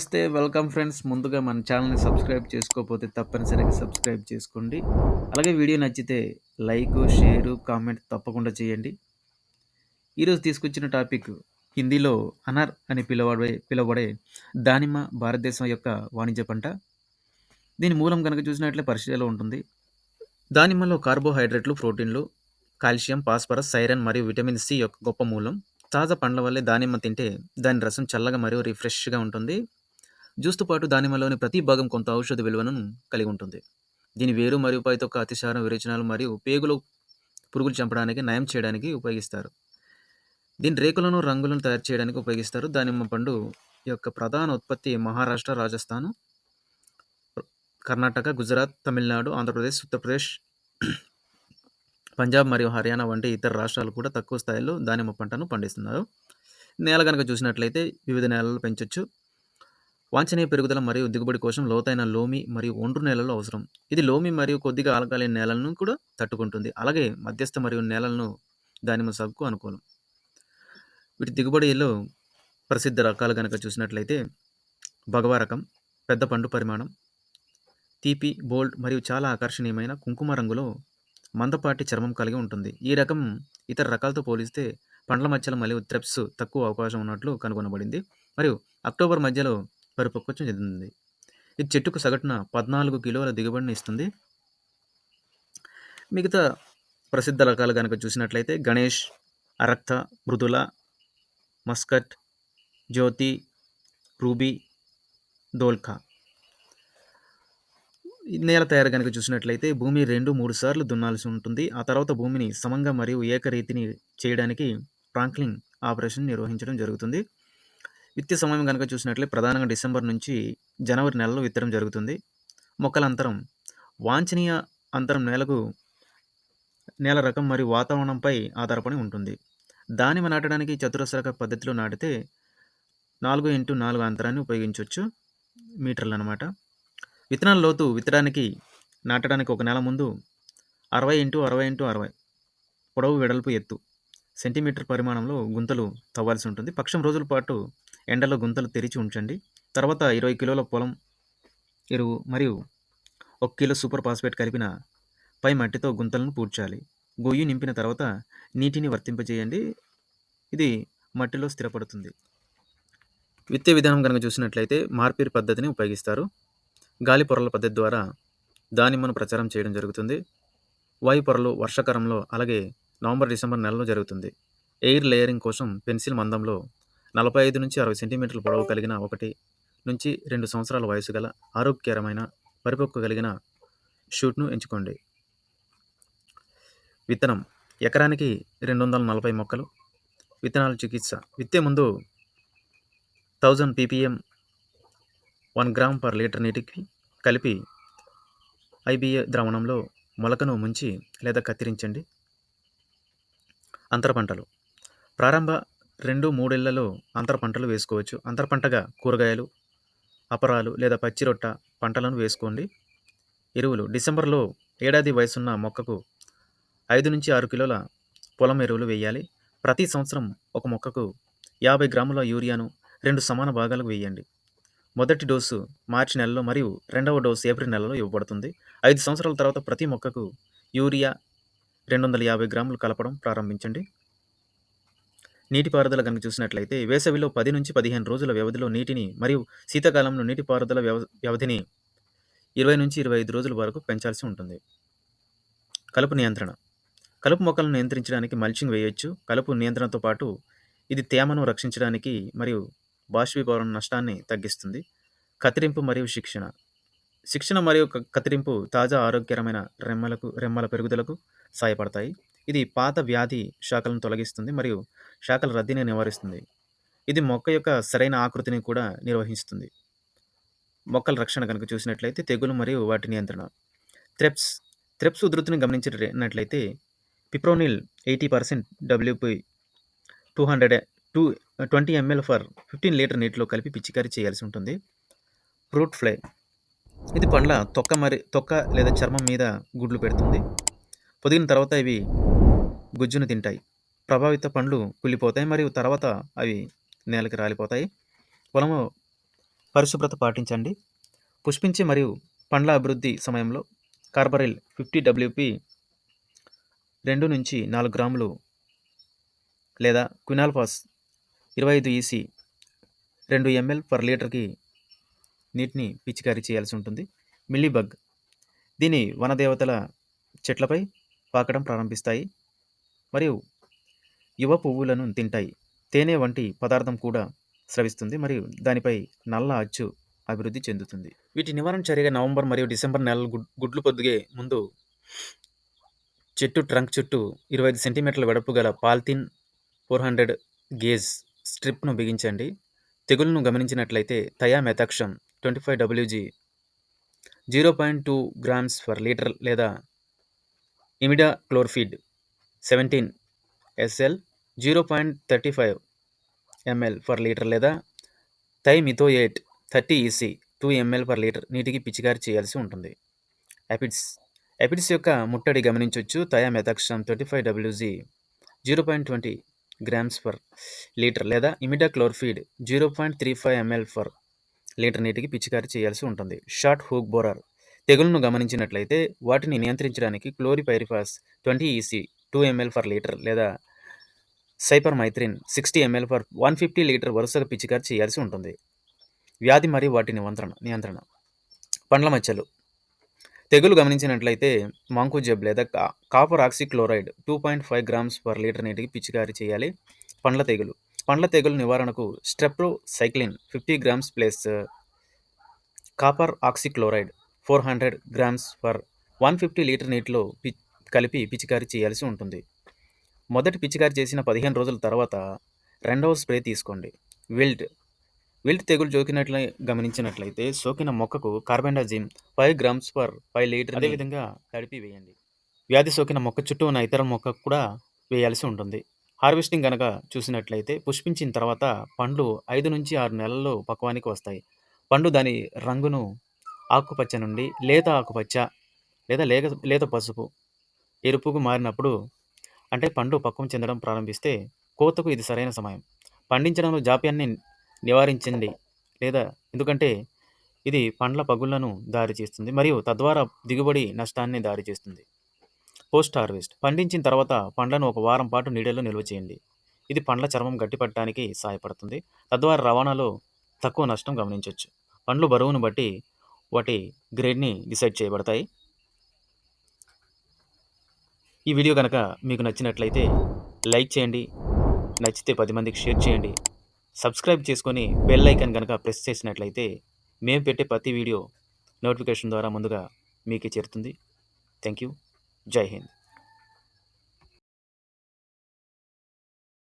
నమస్తే welcome friends. ముందుగా మన ఛానల్ని సబ్స్క్రైబ్ చేసుకోకపోతే తప్పనిసరిగా సబ్స్క్రైబ్ చేసుకోండి. అలాగే వీడియో నచ్చితే లైక్ షేరు కామెంట్ తప్పకుండా చేయండి. ఈరోజు తీసుకొచ్చిన టాపిక్ హిందీలో అనార్ అని పిలువబడే పిలువబడే దానిమ్మ భారతదేశం యొక్క వాణిజ్య పంట. దీని మూలం కనుక చూసినట్లే పరిశీలన ఉంటుంది. దానిమ్మలో కార్బోహైడ్రేట్లు ప్రోటీన్లు కాల్షియం ఫాస్ఫరస్ సైరన్ మరియు విటమిన్ సి యొక్క గొప్ప మూలం. తాజా పండ్ల వల్లే దానిమ్మ తింటే దాని రసం చల్లగా మరియు రిఫ్రెష్గా ఉంటుంది. జ్యూస్తో పాటు దానిమ్మలోని ప్రతి భాగం కొంత ఔషధ విలువను కలిగి ఉంటుంది. దీని వేరు మరియు పైతొక్క అతిసారం విరేచనాలు మరియు పేగులు పురుగులు చంపడానికి నయం చేయడానికి ఉపయోగిస్తారు. దీని రేకులను రంగులను తయారు చేయడానికి ఉపయోగిస్తారు. దానిమ్మ పండు యొక్క ప్రధాన ఉత్పత్తి మహారాష్ట్ర రాజస్థాన్ కర్ణాటక గుజరాత్ తమిళనాడు ఆంధ్రప్రదేశ్ ఉత్తరప్రదేశ్ పంజాబ్ మరియు హర్యానా వంటి ఇతర రాష్ట్రాలు కూడా తక్కువ స్థాయిలో దానిమ్మ పంటను పండిస్తున్నారు. నేల కనుక చూసినట్లయితే వివిధ నేలలు పెంచొచ్చు. వాంఛనీయ పెరుగుదల మరియు దిగుబడి కోసం లోతైన లోమి మరియు ఒండ్రు నేలలు అవసరం. ఇది లోమి మరియు కొద్దిగా ఆలకాలిన నేలలను కూడా తట్టుకుంటుంది. అలాగే మధ్యస్థ మరియు నేలలను దానిమ్మ సాగుకు అనుకూలం. వీటి దిగుబడిలో ప్రసిద్ధ రకాలు కనుక చూసినట్లయితే భగవ రకం పెద్ద పండు పరిమాణం తీపి బోల్డ్ మరియు చాలా ఆకర్షణీయమైన కుంకుమ రంగులో మందపాటి చర్మం కలిగి ఉంటుంది. ఈ రకం ఇతర రకాలతో పోలిస్తే పండ్ల మధ్యలో మరియు త్రెప్స్ తక్కువ అవకాశం ఉన్నట్లు కనుగొనబడింది. మరియు అక్టోబర్ మధ్యలో పరిపక్వత్వం చెందుతుంది ఇది చెట్టుకు సగటున పద్నాలుగు కిలోల దిగుబడిని ఇస్తుంది. మిగతా ప్రసిద్ధ రకాలు కనుక చూసినట్లయితే గణేష్ అరక్త మృదుల మస్కట్ జ్యోతి రూబీ దోల్ఖా నేల తయారు కనుక చూసినట్లయితే భూమి రెండు మూడు సార్లు దున్నాల్సి ఉంటుంది. ఆ తర్వాత భూమిని సమంగా మరియు ఏకరీతిని చేయడానికి ఫ్రాంక్లింగ్ ఆపరేషన్ నిర్వహించడం జరుగుతుంది. విత్తి సమయం కనుక చూసినట్లే ప్రధానంగా డిసెంబర్ నుంచి జనవరి నెలలో విత్తడం జరుగుతుంది. మొక్కల అంతరం వాంఛనీయ అంతరం నేలకు నేల రకం మరియు వాతావరణంపై ఆధారపడి ఉంటుంది. దానిమ్మ నాటడానికి చతురస్రక పద్ధతిలో నాటితే నాలుగు ఇంటూ నాలుగు అంతరాన్ని ఉపయోగించవచ్చు. మీటర్లు అనమాట విత్తనాల లోతు విత్తడానికి నాటడానికి ఒక నెల ముందు అరవై ఇంటూ అరవై ఇంటూ అరవై పొడవు వెడల్పు ఎత్తు. సెంటీమీటర్ పరిమాణంలో గుంతలు తవ్వాల్సి ఉంటుంది. పక్షం రోజుల పాటు ఎండలో గుంతలు తెరిచి ఉంచండి. తర్వాత ఇరవై కిలోల పొలం ఎరువు మరియు ఒక కిలో సూపర్ ఫాస్ఫేట్ కలిపిన పై మట్టితో గుంతలను పూడ్చాలి. గొయ్యి నింపిన తర్వాత నీటిని వర్తింపజేయండి. ఇది మట్టిలో స్థిరపడుతుంది. విత్తే విధానం కనుక చూసినట్లయితే మార్పిడి పద్ధతిని ఉపయోగిస్తారు. గాలి పొరల పద్ధతి ద్వారా దానిమ్మను ప్రచారం చేయడం జరుగుతుంది. వాయు పొరలు వర్షాకాలంలో అలాగే నవంబర్ డిసెంబర్ నెలలో జరుగుతుంది. ఎయిర్ లేయరింగ్ కోసం పెన్సిల్ మందంలో నలభై ఐదు నుంచి అరవై సెంటీమీటర్ల పొడవు కలిగిన ఒకటి నుంచి రెండు సంవత్సరాల వయసు గల ఆరోగ్యకరమైన పరిపక్వ కలిగిన షూట్ను ఎంచుకోండి. విత్తనం ఎకరానికి రెండు వందల నలభై మొక్కలు. విత్తనాల చికిత్స. విత్తే ముందు thousand PPM one gram per litre నీటికి కలిపి ఐబిఏ ద్రావణంలో మొలకను ముంచి లేదా కత్తిరించండి. అంతర పంటలు. ప్రారంభ రెండు మూడేళ్ళలో అంతర పంటలు వేసుకోవచ్చు. అంతర పంటగా కూరగాయలు అపరాలు లేదా పచ్చి రొట్ట పంటలను వేసుకోండి. ఎరువులు. డిసెంబర్లో ఏడాది వయసున్న మొక్కకు ఐదు నుంచి ఆరు కిలోల పొలం ఎరువులు వేయాలి. ప్రతి సంవత్సరం ఒక మొక్కకు యాభై గ్రాముల యూరియాను రెండు సమాన భాగాలకు వేయండి. మొదటి డోసు మార్చి నెలలో మరియు రెండవ డోసు ఏప్రిల్ నెలలో ఇవ్వబడుతుంది. ఐదు సంవత్సరాల తర్వాత ప్రతి మొక్కకు యూరియా రెండు వందల యాభై గ్రాములు కలపడం ప్రారంభించండి. నీటిపారుదల కనుక చూసినట్లయితే వేసవిలో పది నుంచి పదిహేను రోజుల వ్యవధిలో నీటిని మరియు శీతాకాలంలో నీటిపారుదల వ్యవ వ్యవధిని ఇరవై నుంచి ఇరవై ఐదు రోజుల వరకు పెంచాల్సి ఉంటుంది. కలుపు నియంత్రణ. కలుపు మొక్కలను నియంత్రించడానికి మల్చింగ్ వేయొచ్చు. కలుపు నియంత్రణతో పాటు ఇది తేమను రక్షించడానికి మరియు బాష్పీభవన నష్టాన్ని తగ్గిస్తుంది. కత్తిరింపు మరియు శిక్షణ. శిక్షణ మరియు కత్తిరింపు తాజా ఆరోగ్యకరమైన రెమ్మలకు రెమ్మల పెరుగుదలకు సహాయపడతాయి ఇది పాత వ్యాధి శాఖలను తొలగిస్తుంది మరియు శాఖల రద్దీని నివారిస్తుంది. ఇది మొక్క యొక్క సరైన ఆకృతిని కూడా నిర్వహిస్తుంది. మొక్కల రక్షణ కనుక చూసినట్లయితే తెగులు మరియు వాటి నియంత్రణ. థ్రెప్స్ థ్రెప్స్ ఉధృతిని గమనించినట్లయితే fipronil eighty percent WP two hundred to twenty ML for fifteen litre నీటిలో కలిపి పిచికారీ చేయాల్సి ఉంటుంది. Fruit fly. ఇది పండ్ల తొక్క మరి తొక్క లేదా చర్మం మీద గుడ్లు పెడుతుంది. పొదిగిన తర్వాత ఇవి గుజ్జును తింటాయి. ప్రభావిత పండ్లు కుళ్ళిపోతాయి మరియు తర్వాత అవి నేలకి రాలిపోతాయి. పొలము పరిశుభ్రత పాటించండి. పుష్పించి మరియు పండ్ల అభివృద్ధి సమయంలో కార్బరిల్ ఫిఫ్టీ డబ్ల్యూపి రెండు నుంచి నాలుగు గ్రాములు లేదా క్వినాల్ఫాస్ ఇరవై ఐదు ఈసీ రెండు ఎంఎల్ పర్ లీటర్కి నీటిని పిచికారీ చేయాల్సి ఉంటుంది. మిల్లీబగ్ దీని వనదేవతల చెట్లపై పాకడం ప్రారంభిస్తాయి. మరియు యువ పువ్వులను తింటాయి. తేనె వంటి పదార్థం కూడా స్రవిస్తుంది. మరియు దానిపై నల్ల అచ్చు అభివృద్ధి చెందుతుంది. వీటి నివారణ చర్యగా నవంబర్ మరియు డిసెంబర్ నెలలు గుడ్- గుడ్లు పొద్దుగే ముందు చెట్టు ట్రంక్ చుట్టూ ఇరవై ఐదు సెంటీమీటర్ల వెడపు గల పాలిథిన్ ఫోర్ హండ్రెడ్ గేజ్ స్ట్రిప్ను బిగించండి. తెగులను గమనించినట్లయితే thiamethoxam twenty five WG zero point two grams for litre లేదా imidacloprid seventeen SL zero point thirty five ML per litre లేదా dimethoate thirty EC two ML per litre నీటికి పిచికారి చేయాల్సి ఉంటుంది. ఎపిడ్స్ ఎపిడ్స్ యొక్క ముట్టడి గమనించవచ్చు thiamethoxam thirty five WG zero point twenty grams for litre లేదా imidacloprid zero point three five ML for litre నీటికి పిచికారి చేయాల్సి ఉంటుంది. షార్ట్ హూక్ బోరర్ తెగులను గమనించినట్లయితే వాటిని నియంత్రించడానికి chlorpyrifos twenty EC two ML for litre లేదా cypermethrin sixty ML for one fifty litre వరుసగా పిచికారి చేయాల్సి ఉంటుంది. వ్యాధి మరియు వాటి నియంత్రణ నియంత్రణ. పండ్ల మచ్చలు. తెగులు గమనించినట్లయితే మాంకు జబ్ లేదా కా- copper oxychloride two point five grams per litre నీటికి పిచికారీ చేయాలి. పండ్ల తెగులు. పండ్ల తెగులు నివారణకు streptocycline fifty grams plus copper oxychloride four hundred grams per one fifty litre నీటిలో పి కలిపి పిచికారి చేయాల్సి ఉంటుంది. మొదటి పిచికారీ చేసిన పదిహేను రోజుల తర్వాత రెండవ స్ప్రే తీసుకోండి. విల్ట్. విల్ట్ తెగులు సోకినట్లే గమనించినట్లయితే సోకిన మొక్కకు carbendazim five grams per five litre అదేవిధంగా తడిపి వేయండి. వ్యాధి సోకిన మొక్క చుట్టూ ఉన్న ఇతర మొక్కకు కూడా వేయాల్సి ఉంటుంది. హార్వెస్టింగ్ కనుక చూసినట్లయితే పుష్పించిన తర్వాత పండ్లు ఐదు నుంచి ఆరు నెలల్లో పక్వానికి వస్తాయి. పండు దాని రంగును ఆకుపచ్చ నుండి లేత ఆకుపచ్చ లేదా లేక లేత పసుపు ఎరుపుకు మారినప్పుడు అంటే పండు పక్వం చెందడం ప్రారంభిస్తే కోతకు ఇది సరైన సమయం. పండించడంలో జాప్యాన్ని నివారించండి లేదా ఎందుకంటే ఇది పండ్ల పగుళ్ళను దారి చేస్తుంది మరియు తద్వారా దిగుబడి నష్టాన్ని దారి చేస్తుంది. Post harvest. పండించిన తర్వాత పండ్లను ఒక వారం పాటు నీడలో నిల్వ చేయండి. ఇది పండ్ల చర్మం గట్టిపడటానికి సహాయపడుతుంది. తద్వారా రవాణాలో తక్కువ నష్టం గమనించవచ్చు పండ్లు బరువును బట్టి వాటి గ్రేడ్ని డిసైడ్ చేయబడతాయి. ఈ వీడియో కనుక మీకు నచ్చినట్లయితే లైక్ చేయండి నచ్చితే పది మందికి షేర్ చేయండి. సబ్స్క్రైబ్ చేసుకొని బెల్ ఐకాన్ కనుక ప్రెస్ చేసినట్లయితే మేము పెట్టే ప్రతి వీడియో నోటిఫికేషన్ ద్వారా ముందుగా మీకే చేరుతుంది. Thank you. జై హింద్.